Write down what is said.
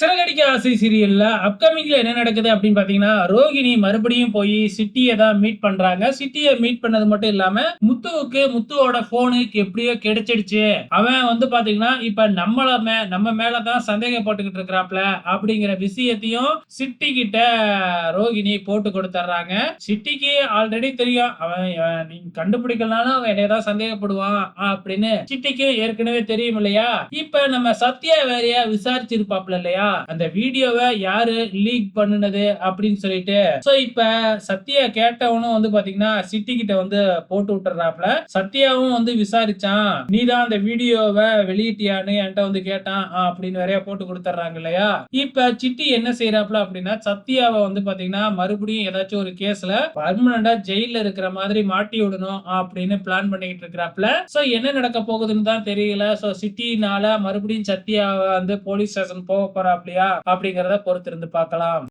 சிறகடிக்க ஆசை சீரியல்ல அப்கமிங்ல என்ன நடக்குது அப்படின்னு பாத்தீங்கன்னா ரோகிணி மறுபடியும் போய் சிட்டியை தான் மீட் பண்றாங்க. சிட்டியை மீட் பண்ணது மட்டும் இல்லாம முத்துவுக்கு முத்துவோட போனுக்கு எப்படியோ கிடைச்சிடுச்சு. அவன் வந்து பாத்தீங்கன்னா இப்ப நம்மள மே நம்ம மேலதான் சந்தேகப்பட்டுக்கிட்டு இருக்கிறாப்ல அப்படிங்கிற விஷயத்தையும் சிட்டி கிட்ட ரோகிணி போட்டு கொடுத்துட்றாங்க. சிட்டிக்கு ஆல்ரெடி தெரியும். அவன் நீ நீங்க கண்டுபிடிக்கலனாலும் அவன் என்னதான் சந்தேகப்படுவான் அப்படின்னு சிட்டிக்கு ஏற்கனவே தெரியும் இல்லையா? இப்ப நம்ம சத்யா வேறையா விசாரிச்சிருப்பாப்ல இல்லையா? அந்த வீடியோவை யாரு லீக் பண்ணுனது அப்படின்னு சொல்லிட்டு சோ இப்ப சத்யா கேட்டவனும் வந்து பாத்தீங்கன்னா சிட்டி கிட்ட வந்து போட்டு விட்டுறாப்ல. சத்யாவும் வந்து விசாரிச்சான் நீதான் அந்த வீடியோவை வெளியிட்டியான்னு என்கிட்ட வந்து கேட்டான் அப்படின்னு வேறையா போட்டு கொடுத்துட்றாங்க இல்லையா? இப்ப சிட்டி என்ன செய்யறாப்ல அப்படின்னா சத்யாவை வந்து பாத்தீங்கன்னா மறுபடியும் ஏதாச்சும் ஒரு கேஸ்ல பர்மனண்டா ஜெயில இருக்கிற மாதிரி மாட்டி விடணும் அப்படின்னு பிளான் பண்ணிக்கிட்டு இருக்கிறாப்ல. சோ என்ன நடக்க போகுதுன்னு தான் தெரியல. சோ சிட்டினால மறுபடியும் சத்யாவை வந்து போலீஸ் ஸ்டேஷன் போக போறாப்லையா அப்படிங்கறத பொறுத்திருந்து பார்க்கலாம்.